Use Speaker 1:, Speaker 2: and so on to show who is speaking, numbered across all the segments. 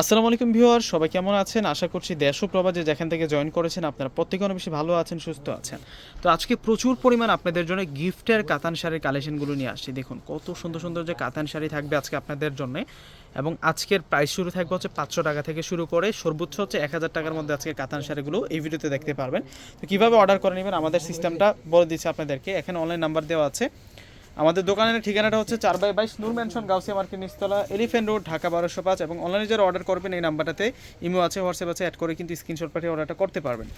Speaker 1: আসসালামু আলাইকুম ভিউয়ার, সবাই কেমন আছেন? আশা করছি দেশ ও প্রবাদে যেখান থেকে জয়েন করেছেন আপনারা প্রত্যেকে অনেক বেশি ভালো আছেন, সুস্থ আছেন। তো আজকে প্রচুর পরিমাণ আপনাদের জন্য গিফটের কাতান শাড়ির কালেকশনগুলো নিয়ে আসছি। দেখুন, কত সুন্দর সুন্দর যে কাতান শাড়ি থাকবে আজকে আপনাদের জন্য। এবং আজকের প্রাইস শুরু থাকবে হচ্ছে পাঁচশো টাকা থেকে শুরু করে সর্বোচ্চ হচ্ছে এক হাজার টাকার মধ্যে আজকে কাতান শাড়িগুলো এই ভিডিওতে দেখতে পারবেন। তো কীভাবে অর্ডার করে নেবেন, আমাদের সিস্টেমটা বলে দিচ্ছি আপনাদেরকে। এখানে অনলাইন নাম্বার দেওয়া আছে। আমাদের দোকানের ঠিকানাটা হচ্ছে চার বাই বাইশ নূর ম্যানশন গাউসিয়া মার্কেট, নিচতলা এলিফেন্ট রোড ঢাকা বারোশো পাঁচ এবং অনলাইনে যারা অর্ডার করবেন এই নাম্বারটাতে ইমো আছে, হোয়াটসঅ্যাপ আছে অ্যাড করে কিন্তু স্ক্রিনশট পাঠিয়ে অর্ডারটা করতে পারবেন।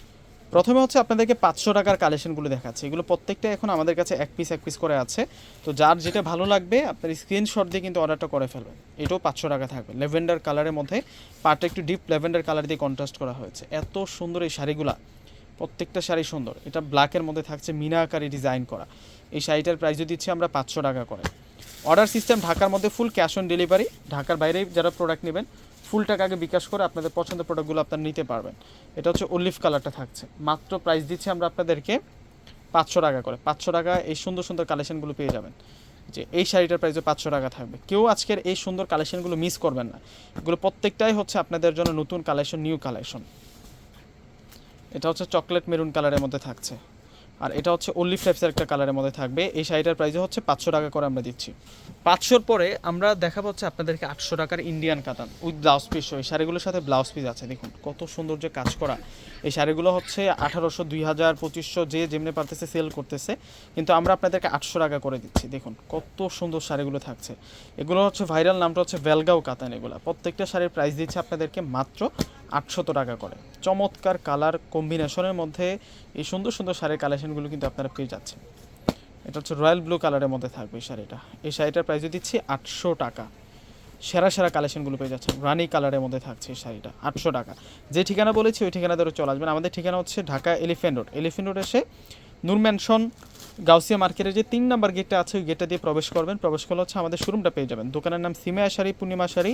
Speaker 1: প্রথমে হচ্ছে আপনাদেরকে পাঁচশো টাকার কালেকশনগুলো দেখাচ্ছে। এগুলো প্রত্যেকটা এখন আমাদের কাছে এক পিস এক পিস করে আছে। তো যার যেটা ভালো লাগবে, আপনার স্ক্রিনশট দিয়ে কিন্তু অর্ডারটা করে ফেলবেন। এটাও পাঁচশো টাকা থাকবে। লেভেন্ডার কালারের মধ্যে পার্টটা একটু ডিপ লেভেন্ডার কালার দিয়ে কন্ট্রাস্ট করা হয়েছে। এত সুন্দর এই শাড়িগুলা। প্রত্যেকটা শাড়ি সুন্দর। এটা ব্ল্যাকের মধ্যে থাকছে, মিনা আকারে ডিজাইন করা। এই শাড়িটার প্রাইস দিচ্ছি আমরা পাঁচশো টাকা করে। অর্ডার সিস্টেম ঢাকার মধ্যে ফুল ক্যাশ অন ডেলিভারি ঢাকার বাইরে যারা প্রোডাক্ট নেবেন ফুল টাকা আগে বিকাশ করে আপনাদের পছন্দের প্রোডাক্টগুলো আপনারা নিতে পারবেন। এটা হচ্ছে অলিভ কালারটা থাকছে। মাত্র প্রাইস দিচ্ছি আমরা আপনাদেরকে পাঁচশো টাকা করে। পাঁচশো টাকা এই সুন্দর সুন্দর কালেকশনগুলো পেয়ে যাবেন। যে এই শাড়িটার প্রাইসে পাঁচশো টাকা থাকবে। কেউ আজকের এই সুন্দর কালেকশনগুলো মিস করবেন না। এগুলো প্রত্যেকটাই হচ্ছে আপনাদের জন্য নতুন কালেকশন নিউ কালেকশন এটা হচ্ছে চকলেট মেরুন কালারের মধ্যে থাকছে। আর এটা হচ্ছে অলিভ টাইপসের একটা কালারের মধ্যে থাকবে। এই শাড়িটার প্রাইসে হচ্ছে পাঁচশো টাকা করে আমরা দিচ্ছি। পাঁচশোর পরে আমরা দেখাবো হচ্ছে আপনাদেরকে আটশো টাকার ইন্ডিয়ান কাতান উইথ ব্লাউজ পিস এই শাড়িগুলোর সাথে ব্লাউজ পিস আছে। দেখুন, কত সুন্দর যে কাজ করা। এই শাড়িগুলো হচ্ছে আঠারোশো, দুই হাজার, পঁচিশশো, যে যেমনি পারতেছে সেল করতেছে। কিন্তু আমরা আপনাদেরকে আটশো টাকা করে দিচ্ছি। দেখুন, কত সুন্দর শাড়িগুলো থাকছে। এগুলো হচ্ছে ভাইরাল নামটা হচ্ছে বেলগাঁও কাতান এগুলো। প্রত্যেকটা শাড়ির প্রাইস দিচ্ছে আপনাদেরকে মাত্র আটশত টাকা করে। চমৎকার কালার কম্বিনেশনের মধ্যে এই সুন্দর সুন্দর শাড়ির কালেকশনগুলো কিন্তু আপনারা পেয়ে যাচ্ছেন। এটা হচ্ছে রয়্যাল ব্লু কালারের মধ্যে থাকবে এই শাড়িটা। এই শাড়িটার প্রাইস দিচ্ছি আটশো টাকা। সেরা সেরা কালেকশনগুলো পেয়ে যাচ্ছেন। রানি কালারের মধ্যে থাকছে এই শাড়িটা, আটশো টাকা। যে ঠিকানা বলেছি ওই ঠিকানা ধরে চলে আসবেন। আমাদের ঠিকানা হচ্ছে Dhaka Elephant Road. Elephant Road এসে নূর ম্যানশন গাউসিয়া মার্কেটের যে তিন নাম্বার গেটটা আছে, ওই গেটটা দিয়ে প্রবেশ করবেন। প্রবেশ করলে হচ্ছে আমাদের শোরুমটা পেয়ে যাবেন। দোকানের নাম সিমিয়া শাড়ি পূর্ণিমা শাড়ি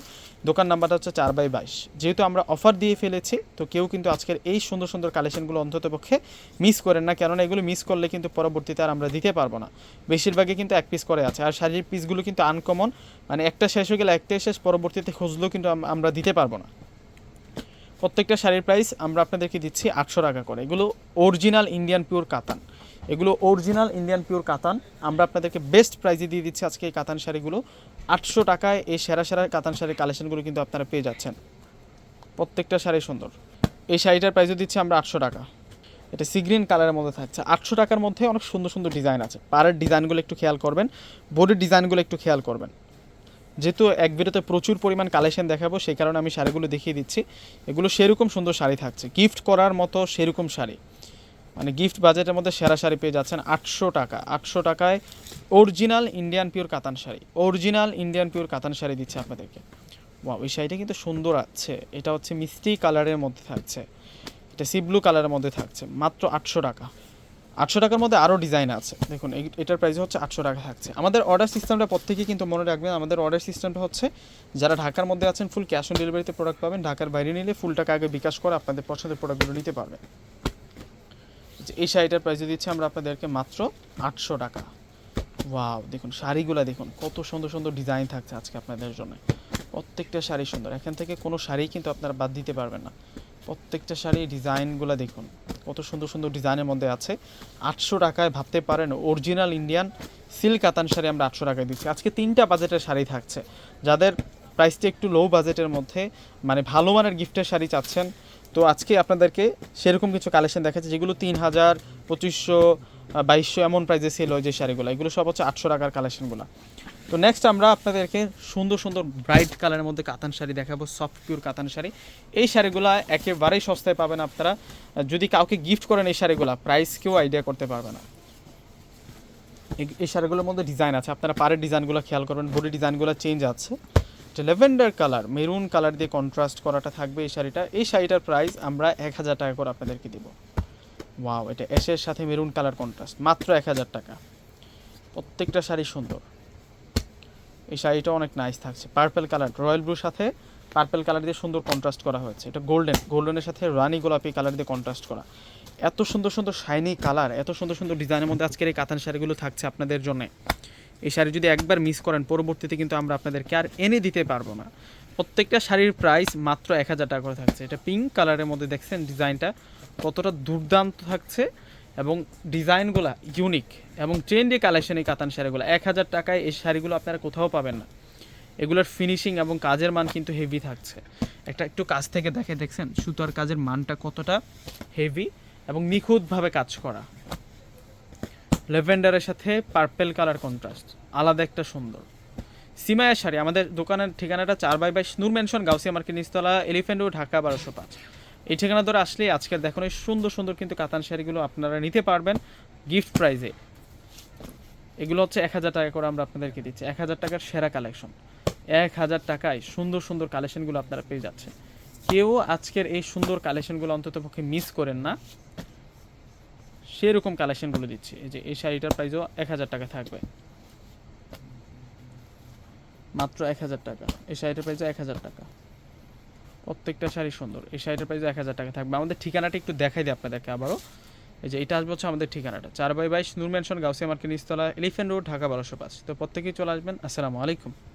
Speaker 1: দোকান নাম্বারটা হচ্ছে চার বাই বাইশ। যেহেতু আমরা অফার দিয়ে ফেলেছি, তো কেউ কিন্তু আজকের এই সুন্দর সুন্দর কালেকশনগুলো অন্তত পক্ষে মিস করেন না। কেননা এগুলো মিস করলে কিন্তু পরবর্তীতে আর আমরা দিতে পারব না। বেশিরভাগই কিন্তু এক পিস করে আছে। আর শাড়ির পিসগুলো কিন্তু আনকমন মানে একটা শেষ হয়ে গেলে একটাই শেষ, পরবর্তীতে খুঁজলেও কিন্তু আমরা দিতে পারব না। প্রত্যেকটা শাড়ির প্রাইস আমরা আপনাদেরকে দিচ্ছি আটশো টাকা করে। এগুলো অরিজিনাল ইন্ডিয়ান পিওর কাতান। এগুলো অরিজিনাল ইন্ডিয়ান পিওর কাতান। আমরা আপনাদেরকে বেস্ট প্রাইজে দিয়ে দিচ্ছি আজকে এই কাতান শাড়িগুলো। আটশো টাকায় এই সেরা সেরা কাতান শাড়ির কালেকশনগুলো কিন্তু আপনারা পেয়ে যাচ্ছেন। প্রত্যেকটা শাড়ি সুন্দর। এই শাড়িটার প্রাইসও দিচ্ছি আমরা আটশো টাকা। এটা সি গ্রিন কালারের মধ্যে থাকছে। আটশো টাকার মধ্যে অনেক সুন্দর সুন্দর ডিজাইন আছে। পাড়ের ডিজাইনগুলো একটু খেয়াল করবেন। বোর্ডের ডিজাইনগুলো একটু খেয়াল করবেন। যেহেতু এক ভিডিওতে প্রচুর পরিমাণ কালেকশন দেখাবো, সেই কারণে আমি শাড়িগুলো দেখিয়ে দিচ্ছি। এগুলো সেরকম সুন্দর শাড়ি থাকছে। গিফট করার মতো সেরকম শাড়ি। মানে গিফট বাজেটের মধ্যে সেরা শাড়ি পেয়ে যাচ্ছেন আটশো টাকা। আটশো টাকায় অরিজিনাল ইন্ডিয়ান পিওর কাতান শাড়ি। অরিজিনাল ইন্ডিয়ান পিওর কাতান শাড়ি দিচ্ছে আপনাদেরকে। ওয়া ওই শাড়িটা কিন্তু সুন্দর আছে। এটা হচ্ছে মিষ্টি কালারের মধ্যে থাকছে। এটা সি ব্লু কালারের মধ্যে থাকছে। মাত্র আটশো টাকা। আটশো টাকার মধ্যে আরও ডিজাইন আছে। দেখুন এটার প্রাইস হচ্ছে আটশো টাকা থাকছে। আমাদের অর্ডার সিস্টেমটা প্রত্যেকেই কিন্তু মনে রাখবেন, আমাদের অর্ডার সিস্টেমটা হচ্ছে যারা ঢাকার মধ্যে আছেন ফুল ক্যাশ অন ডেলিভারিতে প্রোডাক্ট পাবেন, ঢাকার বাইরে নিলে ফুল টাকা আগে বিকাশ করে আপনাদের পছন্দের প্রোডাক্টগুলো নিতে পারবেন। এই শাড়িটার প্রাইসে দিচ্ছি আমরা আপনাদেরকে মাত্র আটশো টাকা। ওয়াও দেখুন, শাড়িগুলো দেখুন, কত সুন্দর সুন্দর ডিজাইন থাকছে আজকে আপনাদের জন্য। প্রত্যেকটা শাড়ি সুন্দর, এখান থেকে কোনো শাড়ি কিন্তু আপনারা বাদ দিতে পারবেন না। প্রত্যেকটা শাড়ি ডিজাইনগুলো দেখুন, কত সুন্দর সুন্দর ডিজাইনের মধ্যে আছে। আটশো টাকায় ভাবতে পারেন অরিজিনাল ইন্ডিয়ান সিল্ক কাতান শাড়ি আমরা আটশো টাকায় দিচ্ছি। আজকে তিনটা বাজেটের শাড়ি থাকছে। যাদের প্রাইসটি একটু লো বাজেটের মধ্যে মানে ভালো মানের গিফটের শাড়ি চাচ্ছেন তো আজকে আপনাদেরকে সেরকম কিছু কালেকশন দেখাচ্ছে, যেগুলো তিন হাজার পঁচিশশো বাইশশো এমন প্রাইসে সেল হয় যে শাড়িগুলো। এগুলো সব হচ্ছে আটশো টাকার কালেকশনগুলো তো নেক্সট আমরা আপনাদেরকে সুন্দর সুন্দর ব্রাইট কালারের মধ্যে কাতান শাড়ি দেখাবো সফট পিওর কাতান শাড়ি। এই শাড়িগুলো একেবারেই সস্তায় পাবেন আপনারা। যদি কাউকে গিফট করেন এই শাড়িগুলো প্রাইস কেউ আইডিয়া করতে পারবে না। এই- এই শাড়িগুলোর মধ্যে ডিজাইন আছে। আপনারা পাড়ের ডিজাইনগুলো খেয়াল করবেন বডি ডিজাইনগুলো চেঞ্জ আছে। এটা লেভেন্ডার কালার, মেরুন কালার দিয়ে কন্ট্রাস্ট করাটা থাকবে এই শাড়িটা। এই শাড়িটার প্রাইস আমরা এক হাজার টাকা করে আপনাদেরকে দিব। ওয়াও এটা এসের সাথে মেরুন কালার কন্ট্রাস্ট মাত্র এক হাজার টাকা। প্রত্যেকটা শাড়ি সুন্দর। এই শাড়িটা অনেক নাইস থাকছে। পার্পেল কালার রয়্যাল ব্লুর সাথে পার্পেল কালার দিয়ে সুন্দর কন্ট্রাস্ট করা হয়েছে। এটা গোল্ডেন গোল্ডেনের সাথে রানি গোলাপি কালার দিয়ে কন্ট্রাস্ট করা। এত সুন্দর সুন্দর শাইনি কালার এত সুন্দর সুন্দর ডিজাইনের মধ্যে আজকের এই কাতান শাড়িগুলো থাকছে আপনাদের জন্য। এই শাড়ি যদি একবার মিস করেন, পরবর্তীতে কিন্তু আমরা আপনাদেরকে আর এনে দিতে পারব না। প্রত্যেকটা শাড়ির প্রাইস মাত্র এক হাজার টাকা করে থাকছে। এটা পিঙ্ক কালারের মধ্যে দেখছেন ডিজাইনটা কতটা দুর্দান্ত থাকছে এবং ডিজাইনগুলো ইউনিক এবং ট্রেন্ডি কালেকশন এই কাতান শাড়িগুলো। এক হাজার টাকায় এই শাড়িগুলো আপনারা কোথাও পাবেন না। এগুলোর ফিনিশিং এবং কাজের মান কিন্তু হেভি থাকছে। একটা একটু কাজ থেকে দেখে দেখছেন, সুতার কাজের মানটা কতটা হেভি এবং নিখুঁতভাবে কাজ করা। লেভেন্ডারের সাথে পার্পেল কালার কন্ট্রাস্ট আলাদা একটা সুন্দর। সিমায়া শাড়ি, আমাদের দোকানের ঠিকানাটা চার বাই বাইশ নূর মেনশন গাউসিয়া মার্কেট নিচতলা এলিফেন্ট রোড, ঢাকা বারোশো পাঁচ। এই ঠিকানা ধরে আসলেই আজকের দেখুন এই সুন্দর সুন্দর কিন্তু কাতান শাড়িগুলো আপনারা নিতে পারবেন গিফট প্রাইজে এগুলো হচ্ছে এক হাজার টাকা করে আমরা আপনাদেরকে দিচ্ছি। এক হাজার টাকার সেরা কালেকশন এক হাজার টাকায় সুন্দর সুন্দর কালেকশনগুলো আপনারা পেয়ে যাচ্ছেন। কেউ আজকের এই সুন্দর কালেকশনগুলো অন্তত পক্ষে মিস করেন না। সেরকম কালেকশনগুলো দিচ্ছি। এই যে এই শাড়িটার প্রাইসও এক হাজার টাকা থাকবে। মাত্র এক হাজার টাকা। এই শাড়িটার প্রাইসও এক হাজার টাকা। প্রত্যেকটা শাড়ি সুন্দর। এই শাড়িটার প্রাইসও এক হাজার টাকা থাকবে। আমাদের ঠিকানাটা একটু দেখাই দিই আপনাদেরকে আবারও। এই যে এটা আসবে হচ্ছে আমাদের ঠিকানাটা। চার বাই বাইশ, নূর মেনশন গাউসিয়া মার্কেট, নিচতলা এলিফেন্ট রোড, ঢাকা বারোশো পাঁচ। তো প্রত্যেকেই চলে আসবেন। আসসালামু আলাইকুম।